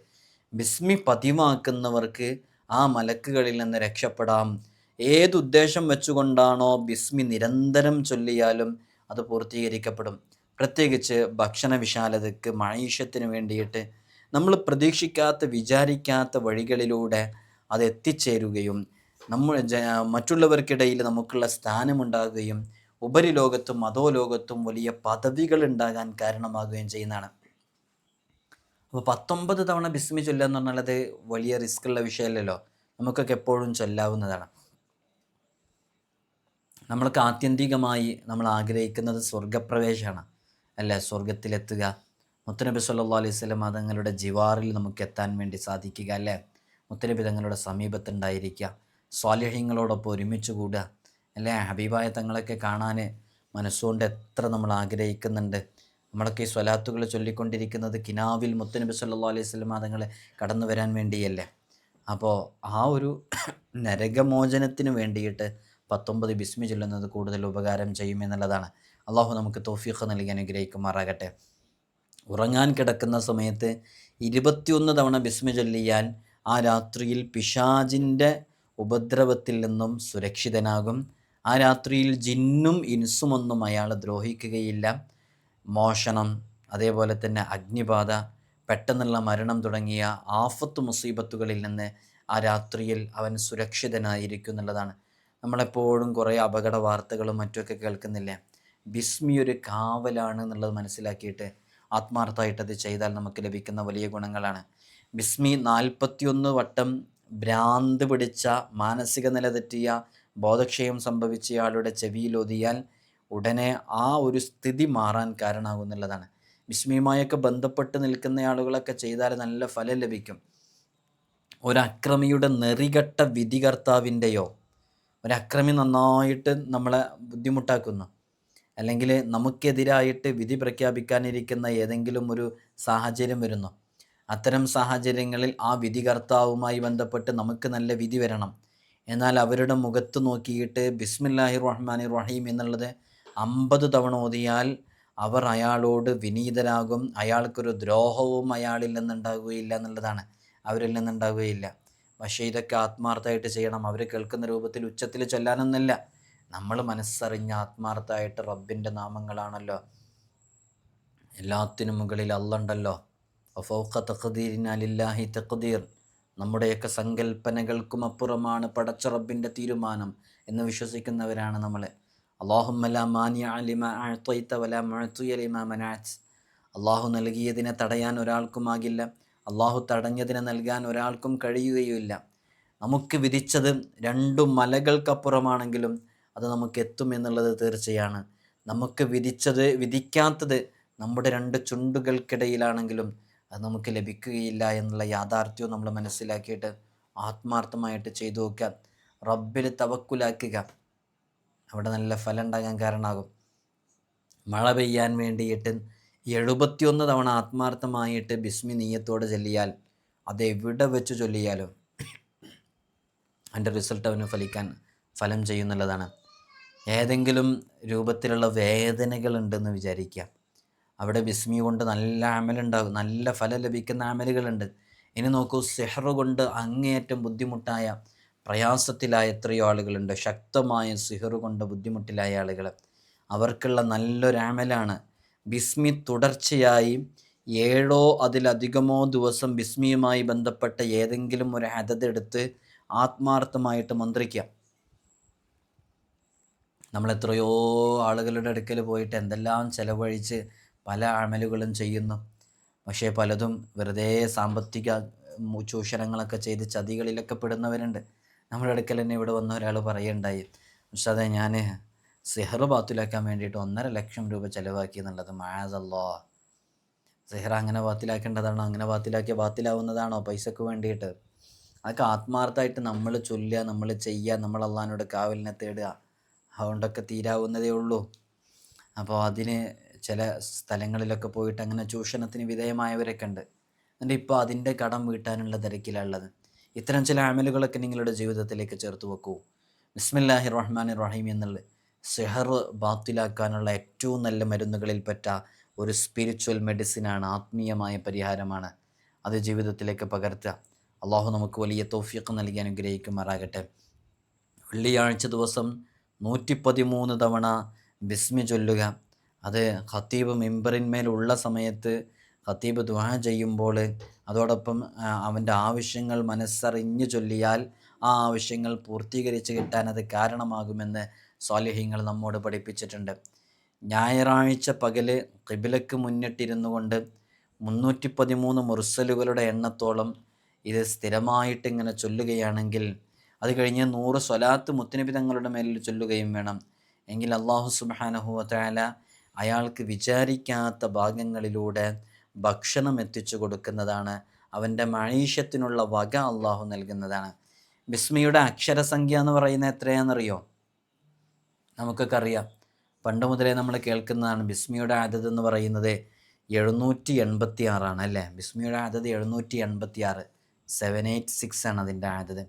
ബിസ്മി പതിവാക്കുന്നവർക്ക് ആ മലക്കുകളിൽ നിന്ന് രക്ഷപ്പെടാം. ഏതുദ്ദേശം വെച്ചുകൊണ്ടാണോ ബിസ്മി നിരന്തരം ചൊല്ലിയാലും അത് പൂർത്തീകരിക്കപ്പെടും. പ്രത്യേകിച്ച് ഭക്ഷണ വിശാലതയ്ക്ക് മഴീഷത്തിന് വേണ്ടിയിട്ട് നമ്മൾ പ്രതീക്ഷിക്കാത്ത വിചാരിക്കാത്ത വഴികളിലൂടെ അത് എത്തിച്ചേരുകയും നമ്മൾ മറ്റുള്ളവർക്കിടയിൽ നമുക്കുള്ള സ്ഥാനമുണ്ടാകുകയും ഉപരിലോകത്തും അധോലോകത്തും വലിയ പദവികൾ ഉണ്ടാകാൻ കാരണമാകുകയും ചെയ്യുന്നതാണ്. അപ്പോൾ പത്തൊമ്പത് തവണ ബിസ്മി ചൊല്ലുക എന്ന് പറഞ്ഞാൽ അത് വലിയ റിസ്ക്കുള്ള വിഷയമല്ലല്ലോ. നമുക്കൊക്കെ എപ്പോഴും ചൊല്ലാവുന്നതാണ്. നമ്മൾക്ക് ആത്യന്തികമായി നമ്മൾ ആഗ്രഹിക്കുന്നത് സ്വർഗപ്രവേശമാണ് അല്ലേ? സ്വർഗത്തിലെത്തുക മുത്തനബി സല്ലാ അലൈഹി സ്വലം തങ്ങളുടെ ജിവാറിൽ നമുക്ക് എത്താൻ വേണ്ടി സാധിക്കുക അല്ലേ? മുത്തനബി തങ്ങളുടെ സമീപത്തുണ്ടായിരിക്കുക. സ്വാലിഹ്യങ്ങളോടൊപ്പം ഒരുമിച്ച് കൂടുക അല്ലേ? ഹബീബായ തങ്ങളൊക്കെ കാണാൻ മനസ്സുകൊണ്ട് എത്ര നമ്മൾ ആഗ്രഹിക്കുന്നുണ്ട്. നമ്മളൊക്കെ ഈ സ്വലാത്തുകൾ ചൊല്ലിക്കൊണ്ടിരിക്കുന്നത് കിനാവിൽ മുത്തനബി സല്ലാ അലൈഹി സ്വലം തങ്ങളെ കടന്നു വരാൻ വേണ്ടിയല്ലേ? അപ്പോൾ ആ ഒരു നരകമോചനത്തിന് വേണ്ടിയിട്ട് പത്തൊമ്പത് ബിസ്മി ചൊല്ലുന്നത് കൂടുതൽ ഉപകാരം ചെയ്യുമെന്നുള്ളതാണ് അള്ളാഹു നമുക്ക് തോഫീഖ് നൽകി അനുഗ്രഹിക്കുമാറാകട്ടെ. ഉറങ്ങാൻ കിടക്കുന്ന സമയത്ത് ഇരുപത്തിയൊന്ന് തവണ ബിസ്മി ചൊല്ലിയാൽ ആ രാത്രിയിൽ പിശാജിന്റെ ഉപദ്രവത്തിൽ നിന്നും സുരക്ഷിതനാകും. ആ രാത്രിയിൽ ജിന്നും ഇൻസുമൊന്നും അയാൾ ദ്രോഹിക്കുകയില്ല. മോഷണം അതേപോലെ തന്നെ അഗ്നിബാധ പെട്ടെന്നുള്ള മരണം തുടങ്ങിയ ആഫത്ത് മുസീബത്തുകളിൽ നിന്ന് ആ രാത്രിയിൽ അവൻ സുരക്ഷിതനായിരിക്കും എന്നുള്ളതാണ്. നമ്മളെപ്പോഴും കുറേ അപകട വാർത്തകളും മറ്റുമൊക്കെ കേൾക്കുന്നില്ലേ? ബിസ്മി ഒരു കാവലാണ് എന്നുള്ളത് മനസ്സിലാക്കിയിട്ട് ആത്മാർത്ഥമായിട്ട് അത് ചെയ്താൽ നമുക്ക് ലഭിക്കുന്ന വലിയ ഗുണങ്ങളാണ്. ബിസ്മി നാൽപ്പത്തിയൊന്ന് വട്ടം ഭ്രാന്ത് പിടിച്ച മാനസിക നില തെറ്റിയ ബോധക്ഷയം സംഭവിച്ചയാളുടെ ചെവിയിലൊതിയാൽ ഉടനെ ആ ഒരു സ്ഥിതി മാറാൻ കാരണമാകുന്നുള്ളതാണ് ബിസ്മിയുമായൊക്കെ ബന്ധപ്പെട്ട് നിൽക്കുന്ന ആളുകളൊക്കെ ചെയ്താൽ നല്ല ഫലം ലഭിക്കും. ഒരക്രമിയുടെ നെറികെട്ട വിധികർത്താവിന്റെയോ ഒരക്രമി നന്നായിട്ട് നമ്മളെ ബുദ്ധിമുട്ടാക്കുന്നു. അല്ലെങ്കിൽ നമുക്കെതിരായിട്ട് വിധി പ്രഖ്യാപിക്കാനിരിക്കുന്ന ഏതെങ്കിലും ഒരു സാഹചര്യം വരുന്നു. അത്തരം സാഹചര്യങ്ങളിൽ ആ വിധികർത്താവുമായി ബന്ധപ്പെട്ട് നമുക്ക് നല്ല വിധി വരണം. എന്നാൽ അവരുടെ മുഖത്ത് നോക്കിയിട്ട് ബിസ്മില്ലാഹി റഹ്മാനി റഹീം എന്നുള്ളത് അമ്പത് തവണ ഓതിയാൽ അവർ അയാളോട് വിനീതരാകും. അയാൾക്കൊരു ദ്രോഹവും അയാളിൽ നിന്നുണ്ടാകുകയില്ല എന്നുള്ളതാണ്. അവരിൽ നിന്നുണ്ടാകുകയില്ല പക്ഷേ ഇതൊക്കെ ആത്മാർത്ഥമായിട്ട് ചെയ്യണം. അവർ കേൾക്കുന്ന രൂപത്തിൽ ഉച്ചത്തിൽ ചൊല്ലാനൊന്നുമില്ല. നമ്മൾ മനസ്സറിഞ്ഞ ആത്മാർത്ഥമായിട്ട് റബ്ബിന്റെ നാമങ്ങളാണല്ലോ. എല്ലാത്തിനും മുകളിൽ അല്ലുണ്ടല്ലോ ഫൗഖ തഖദീരിനാലില്ലാഹി തഖദീർ. നമ്മുടെയൊക്കെ സങ്കല്പനകൾക്കും അപ്പുറമാണ് പടച്ച റബ്ബിന്റെ തീരുമാനം എന്ന് വിശ്വസിക്കുന്നവരാണ് നമ്മൾ. അള്ളാഹു നൽകിയതിനെ തടയാൻ ഒരാൾക്കുമാകില്ല അള്ളാഹു തടഞ്ഞതിനെ നൽകാൻ ഒരാൾക്കും കഴിയുകയുമില്ല. നമുക്ക് വിധിച്ചത് രണ്ടു മലകൾക്കപ്പുറമാണെങ്കിലും അത് നമുക്ക് എത്തും എന്നുള്ളത് തീർച്ചയാണ്. നമുക്ക് വിധിച്ചത് വിധിക്കാത്തത് നമ്മുടെ രണ്ട് ചുണ്ടുകൾക്കിടയിലാണെങ്കിലും അത് നമുക്ക് ലഭിക്കുകയില്ല എന്നുള്ള യാഥാർത്ഥ്യവും നമ്മൾ മനസ്സിലാക്കിയിട്ട് ആത്മാർത്ഥമായിട്ട് ചെയ്തു നോക്കുക. റബ്ബിൽ തവക്കുലാക്കുക. അവിടെ നല്ല ഫലം ഉണ്ടാകാൻ കാരണമാകും. മഴ പെയ്യാൻ വേണ്ടിയിട്ട് എഴുപത്തിയൊന്ന് തവണ ആത്മാർത്ഥമായിട്ട് ബിസ്മി നീയത്തോടെ ചൊല്ലിയാൽ അത് എവിടെ വെച്ച് ചൊല്ലിയാലും അതിന്റെ റിസൾട്ട് അവന് ഫലിക്കാൻ ഫലം ചെയ്യുന്നുള്ളതാണ്. ഏതെങ്കിലും രൂപത്തിലുള്ള വേദനകൾ ഉണ്ടെന്ന് വിചാരിക്കുക. അവിടെ ബിസ്മി കൊണ്ട് നല്ല അമലുണ്ടാകും. നല്ല ഫലം ലഭിക്കുന്ന അമലുകളുണ്ട്. ഇനി നോക്കൂ സെഹ്റ കൊണ്ട് അങ്ങേയറ്റം ബുദ്ധിമുട്ടായ പ്രയാസത്തിലായ എത്രയോ ആളുകളുണ്ട്. ശക്തമായ സിഹറു കൊണ്ട് ബുദ്ധിമുട്ടിലായ ആളുകൾ അവർക്കുള്ള നല്ലൊരു അമലാണ്. ബിസ്മി തുടർച്ചയായി ഏഴോ അതിലധികമോ ദിവസം ബിസ്മിയുമായി ബന്ധപ്പെട്ട ഏതെങ്കിലും ഒരു ഹദത് എടുത്ത് ആത്മാർത്ഥമായിട്ട് മന്ത്രിക്കാം നമ്മൾ എത്രയോ ആളുകളുടെ അടുക്കൽ പോയിട്ട് എന്തെല്ലാം ചെലവഴിച്ച് പല അമലുകളും ചെയ്യുന്നു. പക്ഷേ പലതും വെറുതെ സാമ്പത്തിക ചൂഷണങ്ങളൊക്കെ ചെയ്ത് ചതികളിലൊക്കെ പെടുന്നവരുണ്ട്. നമ്മുടെ അടുക്കൽ തന്നെ ഇവിടെ വന്ന ഒരാൾ പറയുണ്ടായി പക്ഷേ അതെ ഞാൻ സിഹർ ബാത്തിലാക്കാൻ വേണ്ടിയിട്ട് ഒന്നര ലക്ഷം രൂപ ചിലവാക്കി എന്നുള്ളത് മാസല്ലോ. സിഹർ അങ്ങനെ ബാത്തിലാക്കേണ്ടതാണോ? അങ്ങനെ ബാത്തിലാക്കിയ ബാത്തിലാവുന്നതാണോ? പൈസക്ക് വേണ്ടിയിട്ട്. അതൊക്കെ ആത്മാർത്ഥമായിട്ട് നമ്മൾ ചൊല്ലുക നമ്മൾ ചെയ്യുക നമ്മൾ അള്ളഹാനോട് കാവലിനെ തേടുക. അതുകൊണ്ടൊക്കെ തീരാവുന്നതേ ഉള്ളൂ. അപ്പോൾ അതിന് ചില സ്ഥലങ്ങളിലൊക്കെ പോയിട്ട് അങ്ങനെ ചൂഷണത്തിന് വിധേയമായവരൊക്കെ ഉണ്ട്. എന്നിട്ട് ഇപ്പോൾ അതിന്റെ കടം വീട്ടാനുള്ള തിരക്കിലുള്ളത് ഇത്തരം ചില അമലുകളൊക്കെ നിങ്ങളുടെ ജീവിതത്തിലേക്ക് ചേർത്ത് വെക്കൂ. ബിസ്മില്ലാഹി റഹ്മാൻ റഹീം എന്നുള്ള സെഹർ ബാത്തിലാക്കാനുള്ള ഏറ്റവും നല്ല മരുന്നുകളിൽപ്പെട്ട ഒരു സ്പിരിച്വൽ മെഡിസിനാണ് ആത്മീയമായ പരിഹാരമാണ് അത് ജീവിതത്തിലേക്ക് പകർത്തുക. അള്ളാഹു നമുക്ക് വലിയ തോഫിയൊക്കെ നൽകി അനുഗ്രഹിക്കുമാറാകട്ടെ. വെള്ളിയാഴ്ച ദിവസം നൂറ്റി പതിമൂന്ന് തവണ ബിസ്മി ചൊല്ലുക. അത് ഖത്തീബ് മെമ്പറിന്മേലുള്ള സമയത്ത് ഖത്തീബ് ദ്വാ ചെയ്യുമ്പോൾ അതോടൊപ്പം അവന്റെ ആവശ്യങ്ങൾ മനസ്സറിഞ്ഞ് ചൊല്ലിയാൽ ആ ആവശ്യങ്ങൾ പൂർത്തീകരിച്ച് കിട്ടാൻ അത് കാരണമാകുമെന്ന് സ്വാലിഹ്യങ്ങൾ നമ്മോട് പഠിപ്പിച്ചിട്ടുണ്ട്. ഞായറാഴ്ച പകൽ കിബിലക്ക് മുന്നിട്ടിരുന്നു കൊണ്ട് മുന്നൂറ്റി പതിമൂന്ന് മുർസലുകളുടെ എണ്ണത്തോളം ഇത് സ്ഥിരമായിട്ട് ഇങ്ങനെ ചൊല്ലുകയാണെങ്കിൽ അത് കഴിഞ്ഞ് നൂറ് സ്വലാത്ത് മുത്തനബി തങ്ങളുടെ മേലിൽ ചൊല്ലുകയും വേണം. എങ്കിൽ അള്ളാഹു സുബാനഹുവല അയാൾക്ക് വിചാരിക്കാത്ത ഭാഗങ്ങളിലൂടെ ഭക്ഷണം എത്തിച്ചു കൊടുക്കുന്നതാണ്. അവന്റെ മഴീഷ്യത്തിനുള്ള വക അള്ളാഹു നൽകുന്നതാണ്. ബിസ്മിയുടെ അക്ഷരസംഖ്യ എന്ന് പറയുന്നത് എത്രയാണെന്നറിയോ? നമുക്കൊക്കെ അറിയാം. പണ്ട് മുതലേ നമ്മൾ കേൾക്കുന്നതാണ് ബിസ്മിയുടെ ആദത് എന്ന് പറയുന്നത് എഴുന്നൂറ്റി എൺപത്തി ആറാണ് അല്ലേ? ബിസ്മിയുടെ ആദത് എഴുന്നൂറ്റി എൺപത്തി ആറ് സെവൻ എയ്റ്റ് സിക്സ് ആണ് അതിന്റെ ആദത്.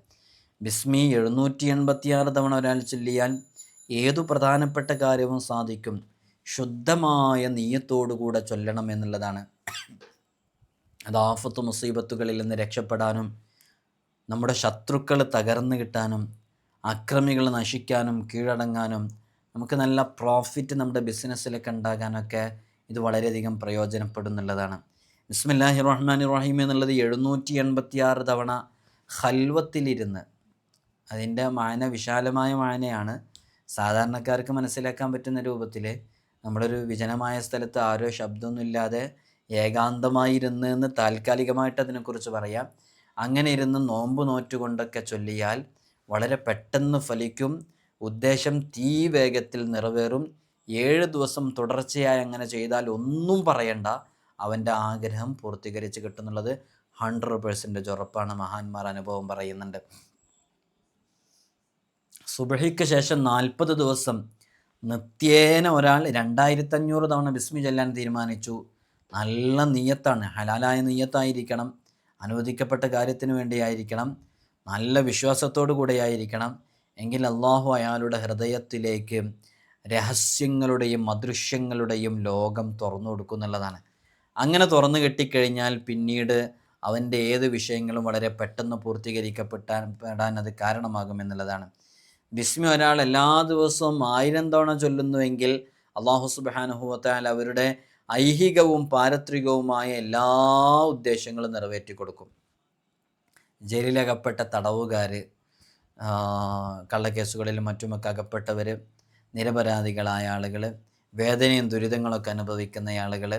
ബിസ്മി എഴുന്നൂറ്റി എൺപത്തി ആറ് തവണ ഒരാൾ ചൊല്ലിയാൽ ഏതു പ്രധാനപ്പെട്ട കാര്യവും സാധിക്കും. ശുദ്ധമായ നീയത്തോടുകൂടെ ചൊല്ലണം എന്നുള്ളതാണ്. അത് ആഫത്ത് മുസീബത്തുകളിൽ നിന്ന് രക്ഷപ്പെടാനും നമ്മുടെ ശത്രുക്കൾ തകർന്നു കിട്ടാനും അക്രമികൾ നശിക്കാനും കീഴടങ്ങാനും നമുക്ക് നല്ല പ്രോഫിറ്റ് നമ്മുടെ ബിസിനസ്സിലൊക്കെ ഉണ്ടാകാനൊക്കെ ഇത് വളരെയധികം പ്രയോജനപ്പെടുന്നുള്ളതാണ്. ബിസ്മില്ലാഹി റഹ്മാൻ റഹീം എന്നുള്ളത് എഴുന്നൂറ്റി എൺപത്തി ആറ് തവണ ഹൽവത്തിലിരുന്ന് അതിന്റെ മാന വിശാലമായ മാനയാണ് സാധാരണക്കാർക്ക് മനസ്സിലാക്കാൻ പറ്റുന്ന രൂപത്തിൽ നമ്മളൊരു വിജനമായ സ്ഥലത്ത് ആരോ ശബ്ദമൊന്നുമില്ലാതെ ഏകാന്തമായി ഇരുന്ന് എന്ന് താൽക്കാലികമായിട്ട് അതിനെക്കുറിച്ച് പറയാം. അങ്ങനെ ഇരുന്ന് നോമ്പ് നോറ്റുകൊണ്ടൊക്കെ ചൊല്ലിയാൽ വളരെ പെട്ടെന്ന് ഫലിക്കും. ഉദ്ദേശം തീ വേഗത്തിൽ നിറവേറും. ഏഴ് ദിവസം തുടർച്ചയായി അങ്ങനെ ചെയ്താൽ ഒന്നും പറയണ്ട. അവന്റെ ആഗ്രഹം പൂർത്തീകരിച്ച് കിട്ടുന്നുള്ളത് ഹൺഡ്രഡ് പേഴ്സന്റേജ് ഉറപ്പാണ്. മഹാന്മാർ അനുഭവം പറയുന്നുണ്ട്. സുബഹിക്ക് ശേഷം നാൽപ്പത് ദിവസം നിത്യേന ഒരാൾ രണ്ടായിരത്തഞ്ഞൂറ് തവണ ബിസ്മി ചെല്ലാൻ തീരുമാനിച്ചു. നല്ല നീയത്താണ്. ഹലാലായ നീയത്തായിരിക്കണം. അനുവദിക്കപ്പെട്ട കാര്യത്തിന് വേണ്ടിയായിരിക്കണം. നല്ല വിശ്വാസത്തോടു കൂടെയായിരിക്കണം. എങ്കിൽ അള്ളാഹു അയാളുടെ ഹൃദയത്തിലേക്ക് രഹസ്യങ്ങളുടെയും അദൃശ്യങ്ങളുടെയും ലോകം തുറന്നു കൊടുക്കുന്നുള്ളതാണ് അങ്ങനെ തുറന്നു കെട്ടിക്കഴിഞ്ഞാൽ പിന്നീട് അവന്റെ ഏത് വിഷയങ്ങളും വളരെ പെട്ടെന്ന് പൂർത്തീകരിക്കപ്പെട്ടാൻ പെടാൻ അത് കാരണമാകുമെന്നുള്ളതാണ് ബിസ്മി ഒരാൾ എല്ലാ ദിവസവും ആയിരം തവണ ചൊല്ലുന്നുവെങ്കിൽ അള്ളാഹു സുബാനുഹുവത്താൽ അവരുടെ ഐഹികവും പാരത്രികവുമായ എല്ലാ ഉദ്ദേശങ്ങളും നിറവേറ്റി കൊടുക്കും ജയിലിലകപ്പെട്ട തടവുകാർ കള്ളക്കേസുകളിലും മറ്റുമൊക്കെ അകപ്പെട്ടവർ നിരപരാധികളായ ആളുകൾ വേദനയും ദുരിതങ്ങളൊക്കെ അനുഭവിക്കുന്ന ആളുകൾ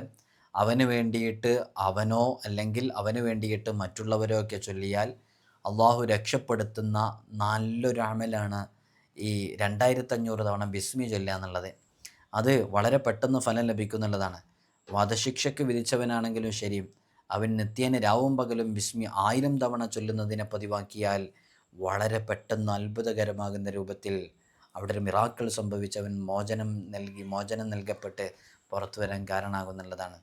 അവന് വേണ്ടിയിട്ട് അവനോ അല്ലെങ്കിൽ അവന് വേണ്ടിയിട്ട് മറ്റുള്ളവരോ ഒക്കെ ചൊല്ലിയാൽ അള്ളാഹു രക്ഷപ്പെടുത്തുന്ന നല്ലൊരു അമലാണ് ഈ രണ്ടായിരത്തഞ്ഞൂറ് തവണ ബിസ്മി ചൊല്ലുക എന്നുള്ളത്. അത് വളരെ പെട്ടെന്ന് ഫലം ലഭിക്കുന്നുള്ളതാണ്. വധശിക്ഷയ്ക്ക് വിധിച്ചവനാണെങ്കിലും ശരി അവൻ നിത്യേന രാവും പകലും വിസ്മി ആയിരം തവണ ചൊല്ലുന്നതിനെ പതിവാക്കിയാൽ വളരെ പെട്ടെന്ന് അത്ഭുതകരമാകുന്ന രൂപത്തിൽ അവിടെ ഒരു മിറാക്കൾ സംഭവിച്ചവൻ മോചനം നൽകി മോചനം നൽകപ്പെട്ട് പുറത്തു വരാൻ കാരണമാകുന്നുള്ളതാണ്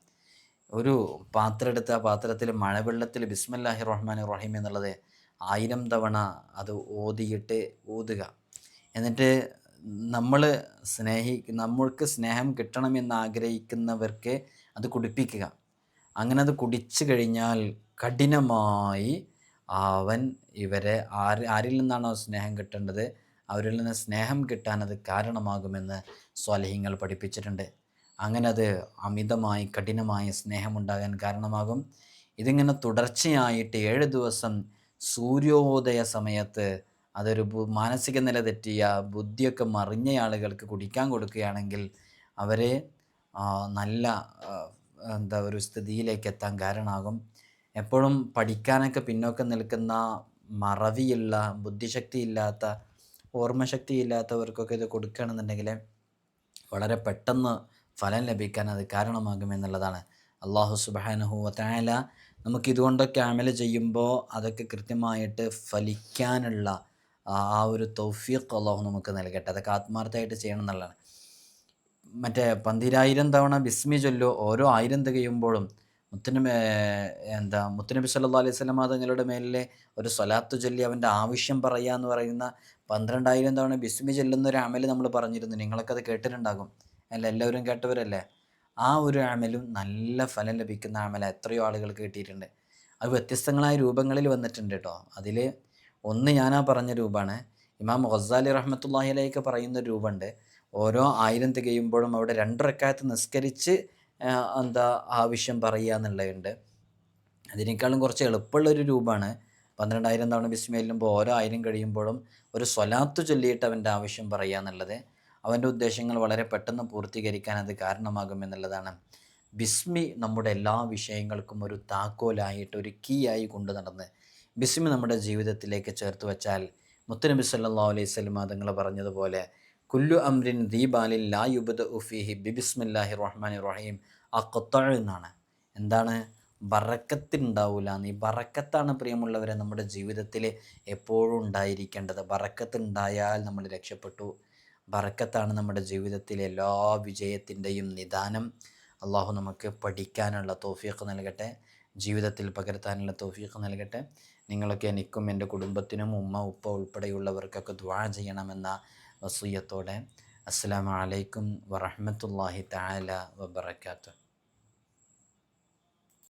ഒരു പാത്രം എടുത്ത് ആ പാത്രത്തിൽ മഴവെള്ളത്തിൽ ബിസ്മല്ലാഹി റഹ്മാൻ റഹീം എന്നുള്ളത് ആയിരം തവണ അത് ഓതിയിട്ട് ഊതുക എന്നിട്ട് നമ്മൾ സ്നേഹി നമ്മൾക്ക് സ്നേഹം കിട്ടണമെന്ന് ആഗ്രഹിക്കുന്നവർക്ക് അത് കുടിപ്പിക്കുക. അങ്ങനെ അത് കുടിച്ചു കഴിഞ്ഞാൽ കഠിനമായി അവൻ ഇവരെ ആര് ആരിൽ നിന്നാണോ സ്നേഹം കിട്ടേണ്ടത്? അവരിൽ നിന്ന് സ്നേഹം കിട്ടാൻ അത് കാരണമാകുമെന്ന് സ്വലഹിങ്ങൾ പഠിപ്പിച്ചിട്ടുണ്ട്. അങ്ങനെ അത് അമിതമായി കഠിനമായ സ്നേഹമുണ്ടാകാൻ കാരണമാകും. ഇതിങ്ങനെ തുടർച്ചയായിട്ട് ഏഴ് ദിവസം സൂര്യോദയ സമയത്ത് അതൊരു മാനസിക നില തെറ്റിയ ബുദ്ധിയൊക്കെ മറിഞ്ഞ ആളുകൾക്ക് കുടിക്കാൻ കൊടുക്കുകയാണെങ്കിൽ അവരെ നല്ല എന്താ ഒരു സ്ഥിതിയിലേക്ക് എത്താൻ കാരണമാകും. എപ്പോഴും പഠിക്കാനൊക്കെ പിന്നോക്കം നിൽക്കുന്ന മറവിയുള്ള ബുദ്ധിശക്തി ഇല്ലാത്ത ഓർമ്മശക്തി ഇല്ലാത്തവർക്കൊക്കെ ഇത് കൊടുക്കുകയാണെന്നുണ്ടെങ്കിൽ വളരെ പെട്ടെന്ന് ഫലം ലഭിക്കാൻ അത് കാരണമാകും എന്നുള്ളതാണ്. അള്ളാഹു സുബാനഹു നമുക്ക് ഇതുകൊണ്ടൊക്കെ അമൽ ചെയ്യുമ്പോൾ അതൊക്കെ കൃത്യമായിട്ട് ഫലിക്കാനുള്ള ആ ഒരു തൗഫീഖ് അള്ളാഹു നമുക്ക് നൽകട്ടെ. അതൊക്കെ ആത്മാർത്ഥമായിട്ട് ചെയ്യണം എന്നുള്ളതാണ്. മറ്റേ പന്തിരായിരം തവണ ബിസ്മി ചൊല്ലോ ഓരോ ആയിരം തികയുമ്പോഴും മുത്തനബി എന്താ മുത്തനബി സല്ലാ അലൈഹി സ്വലം തങ്ങളുടെ മേലിലെ ഒരു സ്വലാത്ത് ചൊല്ലി അവന്റെ ആവശ്യം പറയുക എന്ന് പറയുന്ന പന്ത്രണ്ടായിരം തവണ ബിസ്മി ചൊല്ലുന്ന ഒരു അമൽ നമ്മൾ പറഞ്ഞിരുന്നു. നിങ്ങളൊക്കെ അത് കേട്ടിട്ടുണ്ടാകും. അല്ല? എല്ലാവരും കേട്ടവരല്ലേ? ആ ഒരു അമലും നല്ല ഫലം ലഭിക്കുന്ന അമല. എത്രയോ ആളുകൾ കിട്ടിയിട്ടുണ്ട് അത് വ്യത്യസ്തങ്ങളായ രൂപങ്ങളിൽ വന്നിട്ടുണ്ട് കേട്ടോ. അതിൽ ഒന്ന് ഞാനാ പറഞ്ഞ രൂപമാണ് ഇമാം ഗസാലി റഹ്മത്തുള്ളാഹി അലൈക്ക് പറയുന്ന രൂപമുണ്ട്. ഓരോ ആയിരം തികയുമ്പോഴും അവിടെ രണ്ട് റക്കായത്ത് നിസ്കരിച്ച് എന്താ ആവശ്യം പറയുക എന്നുള്ളതുണ്ട്. അതിനേക്കാളും കുറച്ച് എളുപ്പമുള്ളൊരു രൂപമാണ്. പന്ത്രണ്ടായിരം തവണ ബിസ്മയിലുമ്പോൾ ഓരോ ആയിരം കഴിയുമ്പോഴും ഒരു സ്വലാത്ത് ചൊല്ലിയിട്ട് അവന്റെ ആവശ്യം പറയുക എന്നുള്ളത്. അവന്റെ ഉദ്ദേശങ്ങൾ വളരെ പെട്ടെന്ന് പൂർത്തീകരിക്കാൻ അത് കാരണമാകും എന്നുള്ളതാണ്. ബിസ്മി നമ്മുടെ എല്ലാ വിഷയങ്ങൾക്കും ഒരു താക്കോലായിട്ട് ഒരു കീ ആയി കൊണ്ടു നടന്ന് ബിസ്മി നമ്മുടെ ജീവിതത്തിലേക്ക് ചേർത്ത് വെച്ചാൽ മുത്തനബി സല്ലാ അലൈഹി സ്വലമാ തങ്ങൾ പറഞ്ഞതുപോലെ കുല്ലു അംരിൻ ദീബാലിൻ ലാ യുബദ് ഉഫിഹി ബിബിസ്മില്ലാഹി റഹ്മാൻ റഹീം. ആ കൊത്തഴ എന്നാണ്. എന്താണ്? ബറക്കത്തുണ്ടാവില്ല നീ ബറക്കത്താണ് പ്രിയമുള്ളവരെ നമ്മുടെ ജീവിതത്തിൽ എപ്പോഴും ഉണ്ടായിരിക്കേണ്ടത്. ബറക്കത്തുണ്ടായാൽ നമ്മൾ രക്ഷപ്പെട്ടു. ബറക്കത്താണ് നമ്മുടെ ജീവിതത്തിലെ എല്ലാ വിജയത്തിന്റെയും നിദാനം. അള്ളാഹു നമുക്ക് പഠിക്കാനുള്ള തോഫീഖ് നൽകട്ടെ. ജീവിതത്തിൽ പകർത്താനുള്ള തോഫീഖ് നൽകട്ടെ. നിങ്ങളൊക്കെ എനിക്കും എന്റെ കുടുംബത്തിനും ഉമ്മ ഉപ്പ ഉൾപ്പെടെയുള്ളവർക്കൊക്കെ ദ്വാ ചെയ്യണമെന്ന വസൂയത്തോടെ. അസ്സലാമു അലൈക്കും വറഹ്മത്തുള്ളാഹി തആല വബറകാതുഹു.